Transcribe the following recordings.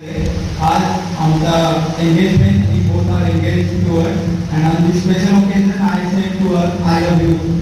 आज आमचा engagement he both are engage to her and on this special occasion I say to her I love you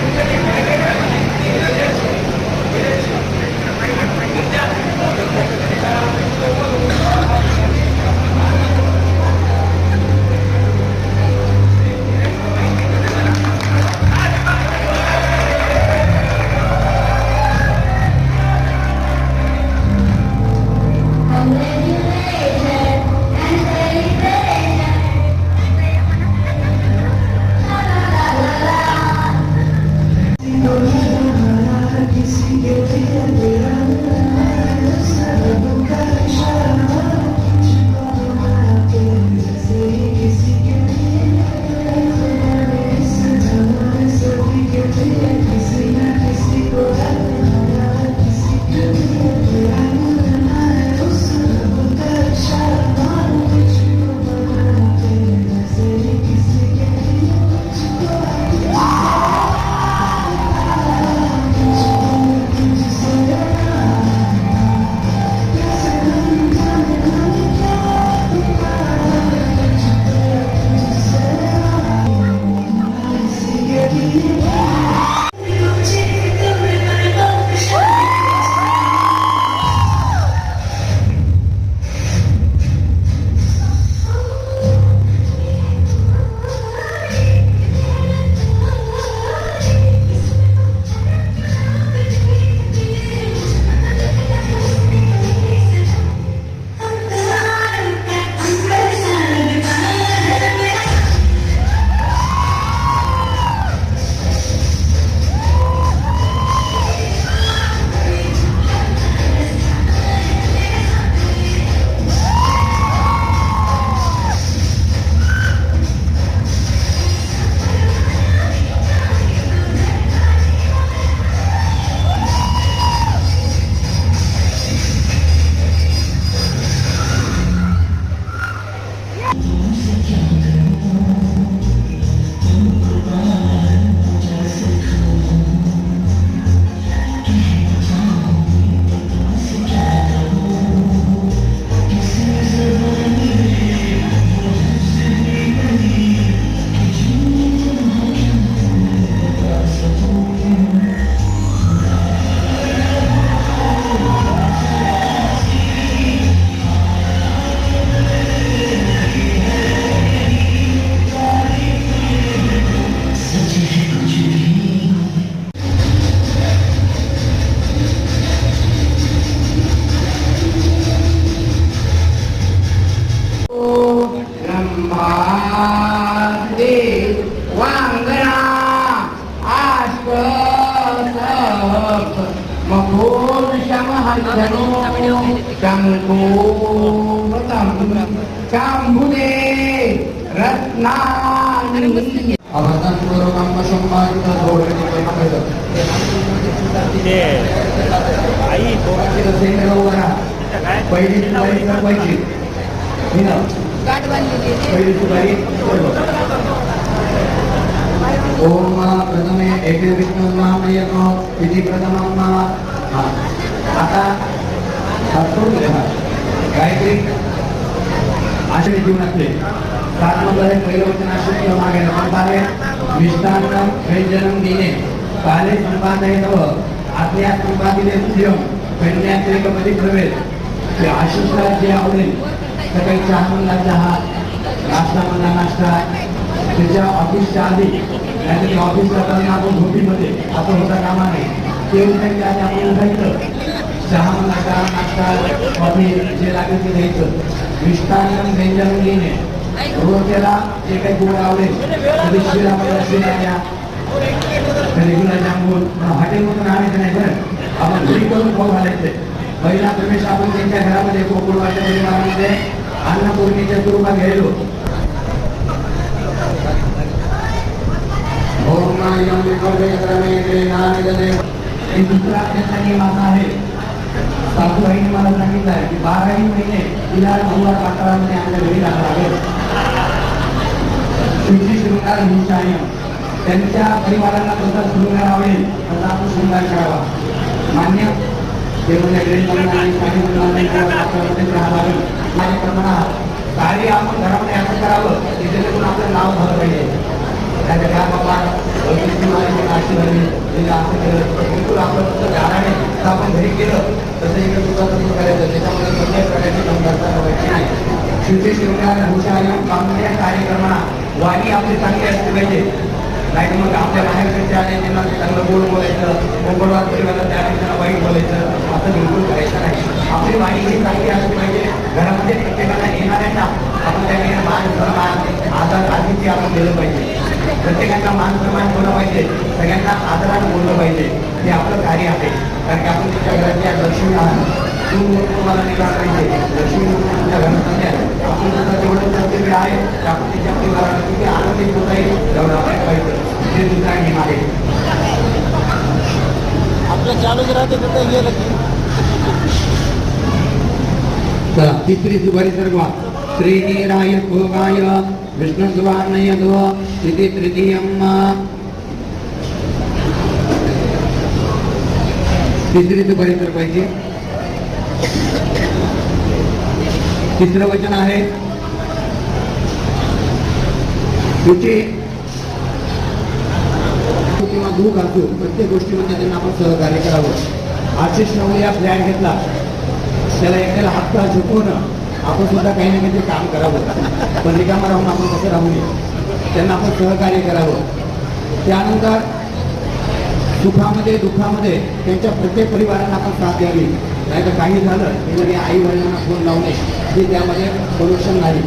Thank you. ते आई पहिली सुपारी संपायची पहिली सुपारी ओम प्रथमे एके विष्णुर्नामयको इति प्रथमं हा. आता लिहा. गायत्री आषाढी जीवनातले सात नंबर हे पहिलं वचन आश्रय मागे नमस्कारे मिष्टान्नं व्यंजनम दिने काले संपादयतव आज्ञा संपादिले तुझ्यम कन्यात्रिकमध्ये प्रवेश. ते आशिषला जे आवडेल. सकाळी चहा म्हणला चहा. नाश्ता म्हणला नाश्ता. त्याच्या ऑफिसच्या आधी नाहीतर ते ऑफिस करताना आपण झोपीमध्ये आपण होता कामा नाही ते उठायच्या आधी आपण उठायचं. चहा नाका चहा नाश्ता कॉफी जे लागेल ते घ्यायचं मिष्टान्न व्यंजन घेणे रोज त्याला जे काही गोड आवडेल कधी शिरा शिरा कधी गुलाबजामुन हॉटेलमधून आणायचं नाही बरं आपण घरी करून खाऊ घालायचे पहिला प्रवेश आपण त्यांच्या घरामध्ये कोकुळवाच्या परिवारामध्ये अन्नपूर्णेच्या स्वरूपात घ्यायलो दुसरा आपल्याचा नियम असा आहे सासूबाईने मला सांगितलं आहे की बाराही महिने तिला नववार पात्रामध्ये आपल्या घरी राहावं लागेल. तुमची शृंगार त्यांच्या परिवाराला जसा शृंगार आवडेल तसा आपण शृंगार करावा. मान्य ते म्हणजे ग्रेड काही मुलांना राहावं लागेल. कार्य आपण घरामध्ये असं करावं की जेणेकरून आपलं नाव झालं पाहिजे त्याच्या काय बाबा अशी झाली असं केलं बिलकुल आपलं फक्त घराने जसं आपण घरी केलं तसं इकडे सुद्धा तसं करायचं त्याच्यामध्ये कोणत्याही प्रकारची कमतरता ठेवायची नाही. शिवचे शिवकार हुशार चांगल्या कार्यक्रमाला वाणी आपली चांगली असली पाहिजे. नाही मग आपल्या बाहेर तुम्हाला निघाला पाहिजे म्हणून तुमच्या घरात आल्या आपण सुद्धा जेवढं कर्तव्य आहे ते आपण तिच्या किती आनंदित होता येईल तेवढं आपण पाहिजे हे दुसरा नियम आहे श्रीनीराय भोगाय दो इति तृतीयम् तिसरी तिसरं वचन आहे तुझे किंवा दुःख असो प्रत्येक गोष्टीमध्ये त्यांना आपण सहकार्य करावं. आशिष नवले या फ्लॅट घेतला. त्याला एखाद्याला हक्क झुकवणं आपण सुद्धा काही ना काहीतरी काम करावं. पण रिकामा राहून आपण कसं राहू नये. त्यांना आपण सहकार्य करावं. त्यानंतर सुखामध्ये दुःखामध्ये त्यांच्या प्रत्येक परिवारांना आपण साथ द्यावी. नाही तर काही झालं की लगे आई वडिलांना फोन लावणे हे त्यामध्ये सोल्युशन नाही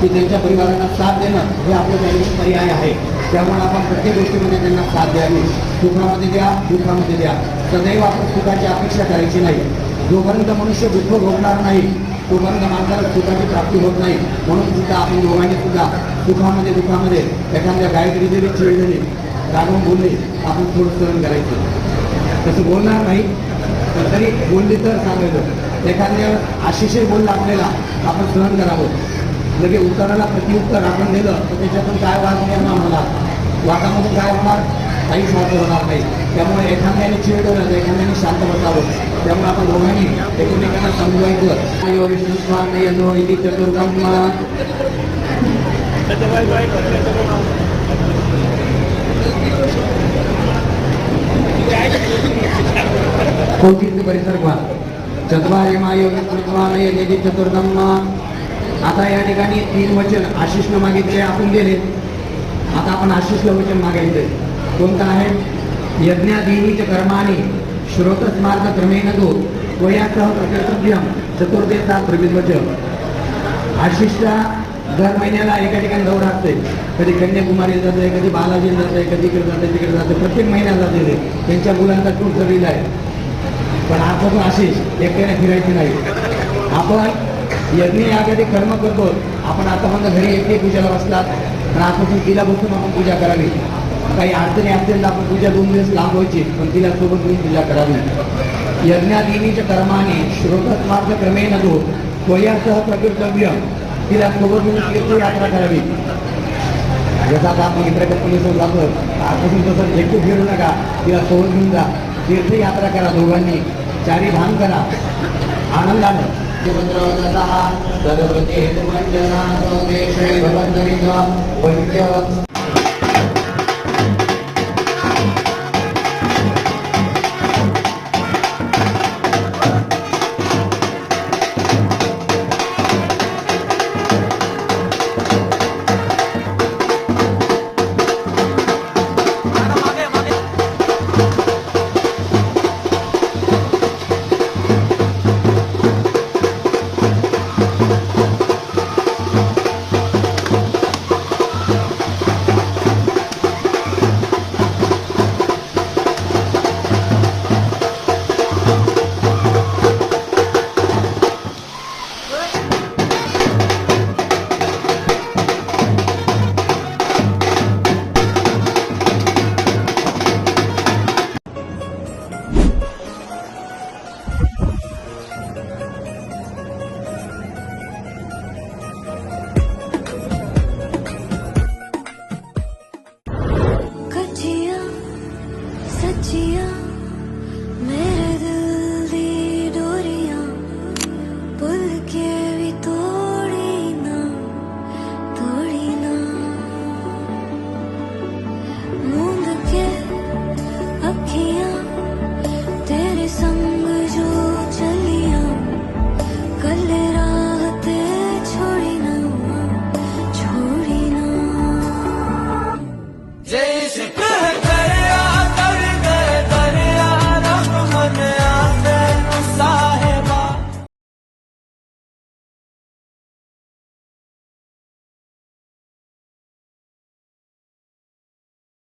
की त्यांच्या परिवारांना साथ देणं हे आपलं त्यांनी पर्याय आहे. त्यामुळे आपण प्रत्येक गोष्टीमध्ये त्यांना साथ द्यावी. सुखामध्ये द्या दुःखामध्ये द्या. सदैव आपण सुखाची अपेक्षा करायची नाही. जोपर्यंत मनुष्य दुःख भोगणार नाही तोपर्यंत माणसाला सुखाची प्राप्ती होत नाही. म्हणून सुद्धा आपण दोघांनी सुद्धा दुःखामध्ये दुःखामध्ये एखाद्या गायत्री जरी चिडलेली रागवून बोलले आपण थोडं सहन करायचं. तसं बोलणार नाही. तरी बोलली तर सांगायचं एखाद्या आशिषे बोललं आपल्याला आपण सहन करावं. लगे उत्तराला प्रतिउत्तर आपण दिलं तर त्याच्यातून काय वाद निर्माण होणार वादामध्ये काय होणार? काहीच वाद होणार नाही. त्यामुळे एखाद्याने चिडवलं एखाद्याने शांत बसावं. त्यामुळे आपण दोघांनी एकमेकांना समजवायचं विष्णू स्वामी यनो इति चतुर्गम Thank you. वाईट कौटिल्य परिसर्ग चत्वारिमाय विष्णुत्वानय निधी चतुर्गम आता या ठिकाणी तीन वचन आशिषनं मागितले आपण दिले आता आपण आशिषला वचन मागायचे कोणतं आहे? यज्ञादीनीच कर्माने श्रोतस मार्ग क्रमेण तो वयासह प्रकर्तव्यम चतुर्देशा प्रविध वचन आशिषला दर महिन्याला एका ठिकाणी दौरा असते कधी कन्याकुमारीला जाते कधी बालाजीला जाते कधी इकडे जाते तिकडे जाते प्रत्येक महिन्याला जाते ते. त्यांच्या मुलांचा टूर ठरलेला आहे. पण आपण अशीच एकट्याने फिरायची नाही. आपण यज्ञ यासाठी कर्म करतो. आपण आतापर्यंत घरी एकटे पूजाला बसलात. पण ती तिला बसून आपण पूजा करावी. काही अडचणी असतील तर आपण पूजा दोन दिवस लांबवायची पण तिला सोबत घेऊन पूजा करावी. यज्ञादिनीच्या कर्माने श्रोतस्मार्थ क्रमेण तो वयासह प्रकृतव्य तिला सोबत घेऊन यात्रा करावी. जसं आता आपण इतर कंपनीसोबत जातो. आतापासून तसं एकटे फिरू नका. तिला सोबत घेऊन जा. तीर्थयात्रा करा दोघांनी. चारी भान करा. आनंदानं. सर्वते